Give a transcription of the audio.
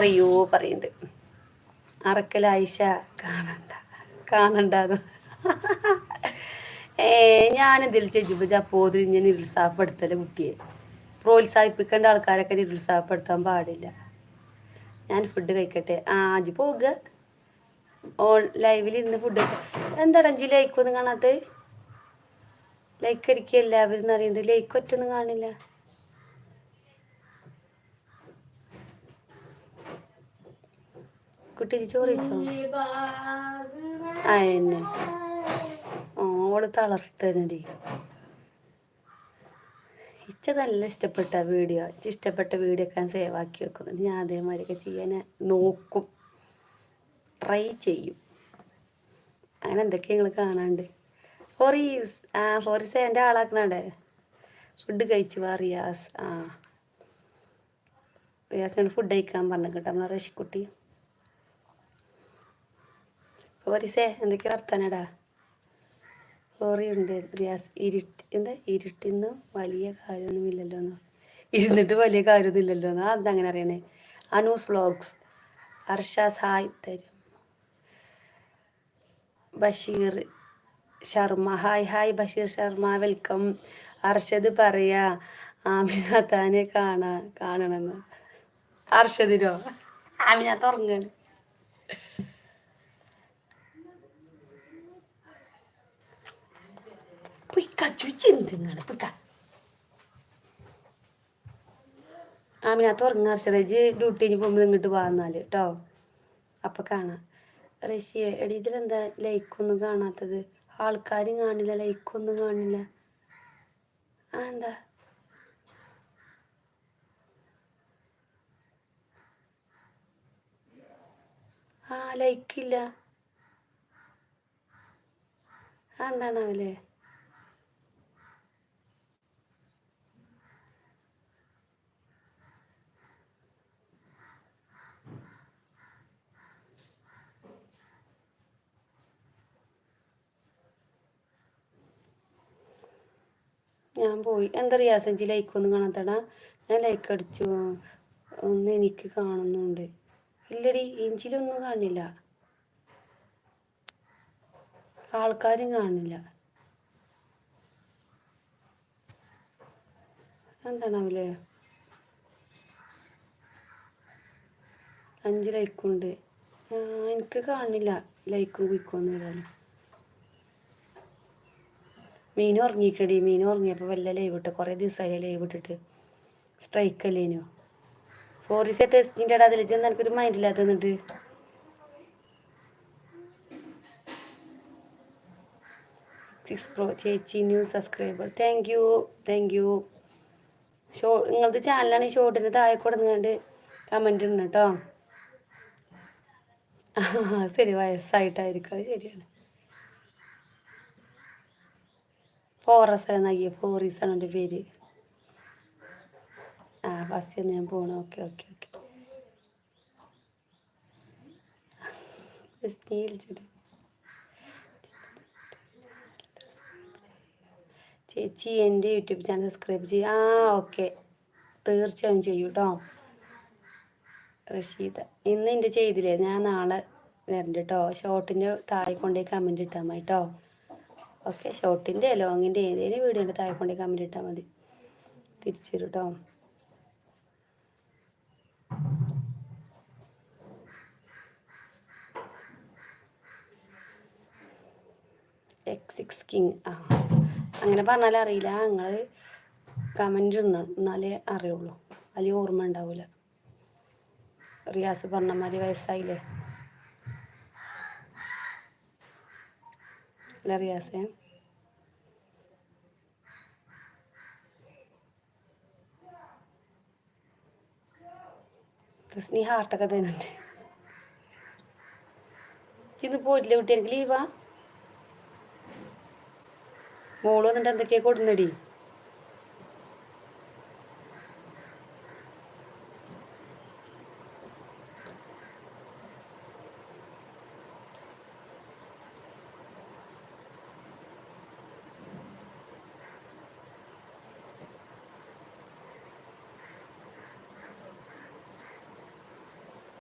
അറിയോ പറയുന്നുണ്ട് അറക്കൽ ആയിഷ കാണണ്ട കാണണ്ട ഏ ഞാനെന്തിൽ ചെയ്യുമ്പോൾ ചപ്പോതിൽ ഞാൻ നിരുത്സാഹപ്പെടുത്തല കുട്ടിയെ. പ്രോത്സാഹിപ്പിക്കേണ്ട ആൾക്കാരൊക്കെ നിരുത്സാഹപ്പെടുത്താൻ പാടില്ല. ഞാൻ ഫുഡ് കഴിക്കട്ടെ. ആ അജി പോവുക. ഓൺ ലൈവിൽ ഇന്ന് ഫുഡ് എന്താടാ അഞ്ചി ലൈക്കൊന്നും കാണാത്ത ലൈക്ക് അടിക്കുക എല്ലാവരും അറിയണ്ട് ലൈക്ക് ഒറ്റൊന്നും കാണില്ല. കുട്ടി ചോറിച്ചോ ആ എന്നെ. ഓൾ തളർത്തനടി ഇച്ച നല്ല ഇഷ്ടപ്പെട്ട വീഡിയോ. ഇച്ച ഇഷ്ടപ്പെട്ട വീഡിയോ ഒക്കെ ഞാൻ സേവ് ആക്കി വെക്കുന്നുണ്ട് ഞാൻ അതേമാതിരിയൊക്കെ ചെയ്യാൻ നോക്കും. ട്രൈ ചെയ്യും. അങ്ങനെ എന്തൊക്കെയാ നിങ്ങൾ കാണാണ്ട്? ഫോറീസ് ആ ഫോറീസ് എന്റെ ആളാക്കണേ ഫുഡ് കഴിച്ചു വാ റിയാസ്. ആ. റിയാസിനോട് ഫുഡ് കഴിക്കാൻ പറഞ്ഞു കേട്ടോ നമ്മളെ റഷിക്കുട്ടി. ഫോറീസേ എന്തൊക്കെയാ വർത്താനടാ? ഓറിയുണ്ട് റിയാസ് ഇരുട്ട് എന്താ? ഇരുട്ടിന്ന് വലിയ കാര്യമൊന്നും ഇല്ലല്ലോ എന്നോ ഇരുന്നിട്ട് വലിയ കാര്യമൊന്നും ഇല്ലല്ലോ എന്ന് എന്നോ അങ്ങനെ അറിയണേ? അനൂസ് വ്ളോഗ്സ് അർഷാസ് ഹായ് തരും. Basheer Sharma hi hi Basheer Sharma welcome. Arshad പറയാ ആമിന താനെ കാണാ കാണണമെന്ന്. അർഷദിനോ? ആമിന തുറങ്ങാണ് പിക്ക ചുച്ചിന്തിങ്ങാണ് പിക്ക ആമിനകത്ത് ഉറങ്ങാ അർഷതേജ് ഡ്യൂട്ടി കഴിഞ്ഞ് പോകുമ്പോൾ ഇങ്ങോട്ട് വന്നാൽ കേട്ടോ അപ്പം കാണാം. റഷ്യ എടി ഇതിലെന്താ ലൈക്കൊന്നും കാണാത്തത്? ആൾക്കാരും കാണില്ല ലൈക്കൊന്നും കാണില്ല. ആ എന്താ? ആ ലൈക്കില്ല. ആ എന്താണാവല്ലേ ഞാൻ പോയി. എന്താ റിയാസഞ്ചി ലൈക്ക് ഒന്നും കാണാത്തടാ. ഞാൻ ലൈക്ക് അടിച്ചു. ഒന്ന് എനിക്ക് കാണുന്നുണ്ട്. ഇല്ലടി ഇഞ്ചിലൊന്നും കാണില്ല. ആൾക്കാരും കാണില്ല. എന്താണാവില്ലേ അഞ്ച് ലൈക്കുണ്ട് എനിക്ക് കാണില്ല ലൈക്കും കുയിക്കൊന്നും ഏതായാലും മീൻ ഉറങ്ങിക്കടി മീൻ ഉറങ്ങിയപ്പോൾ വല്ല ലൈവ് ഇട്ട് കുറേ ദിവസമായി ലൈവ് ഇട്ടിട്ട്. സ്ട്രൈക്ക് അല്ലേനോ ഫോറിസെ ടെസ്റ്റിന്റെ ഇട ചെന്ന് എനിക്കൊരു മൈൻഡില്ലാത്ത എന്നിട്ട്. സിക്സ് പ്രോ ചേച്ചി new subscriber thank you thank you show നിങ്ങളുടെ ചാനലാണ് ഈ ഷോട്ടിന്റെ താഴെ കൊടുങ്ങാണ്ട് കമന്റ് ഇടണം കേട്ടോ ശരി വയസ്സായിട്ടായിരിക്കും. അത് ശരിയാണ്. ഫോറസ് എന്നാക്കി ഫോറീസ് ആണ് എന്റെ പേര്. ആ ഫസ്റ്റ് ഞാൻ പോകണം ഓക്കെ ഓക്കെ ഓക്കെ ചേച്ചി എന്റെ യൂട്യൂബ് ചാനൽ സബ്സ്ക്രൈബ് ചെയ്യും. ആ ഓക്കെ തീർച്ചയായും ചെയ്യൂ കേട്ടോ റഷീദ ഇന്ന് എന്റെ ചെയ്തില്ലേ? ഞാൻ നാളെ വരണ്ട കേട്ടോ ഷോർട്ടിന്റെ താഴെ കൊണ്ടേ കമന്റ് ഇട്ടാൽ മതി കേട്ടോ ഓക്കെ ഷോർട്ടിന്റെ ലോങ്ങിന്റെ ഏതെങ്കിലും ഉണ്ട് താഴെ കൊണ്ടേ കമന്റ് ഇട്ടാൽ മതി. തിരിച്ചു തരും കേട്ടോ എക്സ് സിക്സ് കിങ് ആ അങ്ങനെ പറഞ്ഞാൽ അറിയില്ല. നിങ്ങൾ കമന്റ് ഇടണം. എന്നാലേ അറിയുള്ളൂ. അല്ലെങ്കിൽ ഓർമ്മ ഉണ്ടാവില്ല റിയാസ് പറഞ്ഞ മാതിരി വയസ്സായില്ലേ? അല്ല റിയാസേ. നീ ഹാർട്ടൊക്കെ തരുന്നുണ്ട്. ഇന്ന് പോയിട്ടില്ല കുട്ടി എനിക്ക് ലീവാ മോൾ വന്നിട്ട് എന്തൊക്കെയാ കൊടുന്നടി?